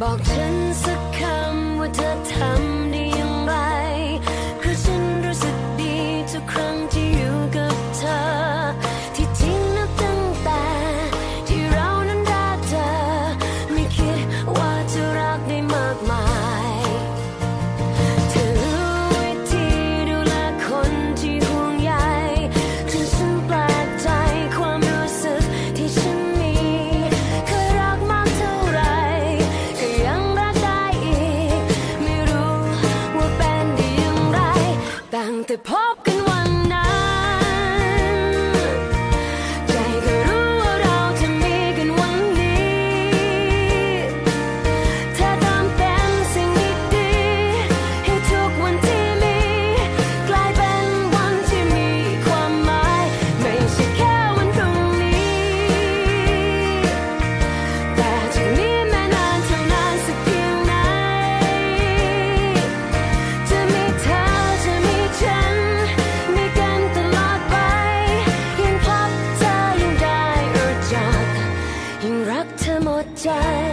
บอกฉันสักคำ the party. 在。